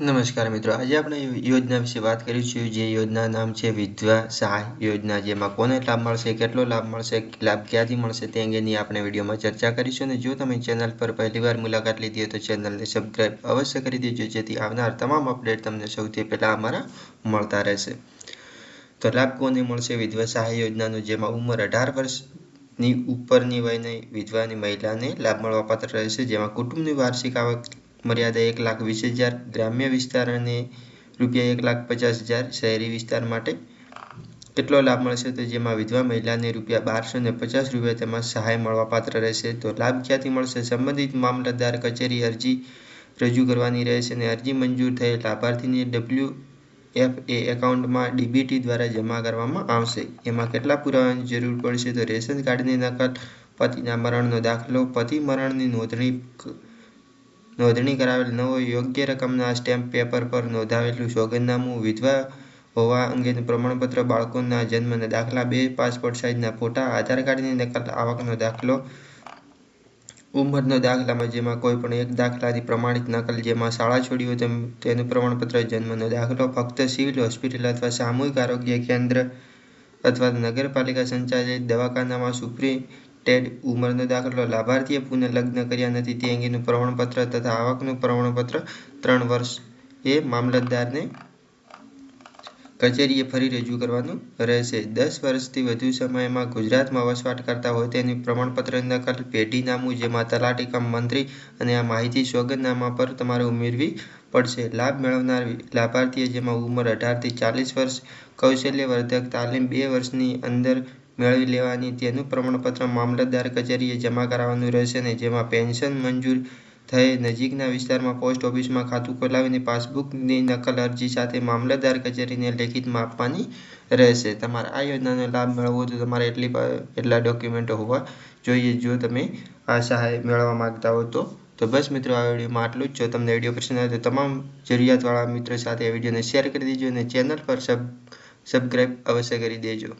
નમસ્કાર મિત્રો. આજે આપણે યોજના વિશે વાત કરીશું. જે યોજના નામ છે વિધવા સહાય યોજના. જેમાં કોને લાભ મળશે, કેટલો લાભ મળશે, લાભ ક્યાંથી મળશે તે અંગેની આપણે વિડીયોમાં ચર્ચા કરીશું. અને જો તમે ચેનલ પર પહેલીવાર મુલાકાત લીધી હોય તો ચેનલને સબસ્ક્રાઈબ અવશ્ય કરી દેજો, જેથી આવનાર તમામ અપડેટ તમને સૌથી પહેલાં અમારા મળતા રહેશે. તો લાભ કોને મળશે? વિધવા સહાય યોજનાનો, જેમાં ઉંમર અઢાર વર્ષની ઉપરની વયની વિધવાની મહિલાને લાભ મળવાપાત્ર રહેશે. જેમાં કુટુંબની વાર્ષિક આવક મર્યાદા એક લાખ વીસ હજાર, ગ્રામ્ય વિસ્તાર અને રૂપિયા એક લાખ પચાસ હજાર, શહેરી વિસ્તાર માટે કેટલો લાભ મળશે તો જેમાં વિધવા મહિલાને રૂપિયા બારસો ને પચાસ રૂપિયા તેમાં સહાય મળવાપાત્ર રહેશે. તો લાભ ક્યાંથી મળશે? સંબંધિત મામલતદાર કચેરી અરજી રજૂ કરવાની રહેશે અને અરજી મંજૂર થયેલ લાભાર્થીને ડબલ્યુ એફ એ એકાઉન્ટમાં ડીબીટી દ્વારા જમા કરવામાં આવશે. એમાં કેટલા પુરાવાની જરૂર પડશે તો રેશન કાર્ડની નકલ, પતિના મરણનો દાખલો, પતિ મરણની નોંધણી નોંધણી કરાવેલ નવો યોગ્ય રકમના સ્ટેમ્પ પેપર પર નોંધાવેલું સોગંદનામું વિધવા હોવા અંગેનું પ્રમાણપત્ર બાળકોના જન્મના દાખલા, બે પાસપોર્ટ સાઇઝના ફોટા, આધાર કાર્ડની નકલ, આવકનો દાખલો, ઉંમરનો દાખલામાં જેમાં કોઈ પણ એક દાખલાથી પ્રમાણિત નકલ જેમાં શાળા છોડી હોય તેનું પ્રમાણપત્ર, જન્મનો દાખલો, ફક્ત સિવિલ હોસ્પિટલ અથવા સામૂહિક આરોગ્ય કેન્દ્ર અથવા નગરપાલિકા સંચાલિત દવાખાનામાં સુપ્રી ટેડ ઉંમરનો દાખલો લાભાર્થીએ પુનઃ લગ્ન કર્યા નથી તે અંગેનું પ્રમાણપત્ર તથા આવકનું પ્રમાણપત્ર ત્રણ વર્ષ એ મામલતદારને કચેરીએ ફરી રજૂ કરવાનું રહેશે. દસ વર્ષથી વધુ સમયમાં ગુજરાતમાં વસવાટ કરતા હોય તેની પ્રમાણપત્ર નકલ, પેઢીનામું, જેમાં તલાટી કમ મંત્રી અને આ માહિતી સોગંદનામા પર તમારે ઉમેરવી પડશે. લાભ મેળવનાર લાભાર્થીએ જેમાં ઉંમર અઢારથી ચાલીસ વર્ષ, કૌશલ્યવર્ધક તાલીમ બે વર્ષની અંદર મેળવી લેવાની તેનું પ્રમાણપત્ર મામલતદાર કચેરીએ જમા કરાવવાનું રહેશે અને જેમાં પેન્શન મંજૂર થયે નજીકના વિસ્તારમાં પોસ્ટ ઓફિસમાં ખાતું ખોલાવીને પાસબુકની નકલ અરજી સાથે મામલતદાર કચેરીને લેખિતમાં આપવાની રહેશે. તમારે આ યોજનાનો લાભ મેળવવો તો તમારે એટલી એટલા ડોક્યુમેન્ટો હોવા જોઈએ. જો તમે આ સહાય મેળવવા માગતા હો તો તો બસ મિત્રો, આ વિડીયોમાં આટલું જ. જો તમને વીડિયો પસંદ આવે તો તમામ જરૂરિયાતવાળા મિત્રો સાથે આ વિડીયોને શેર કરી દેજો અને ચેનલ પર સબ સબસ્ક્રાઈબ અવશ્ય કરી દેજો.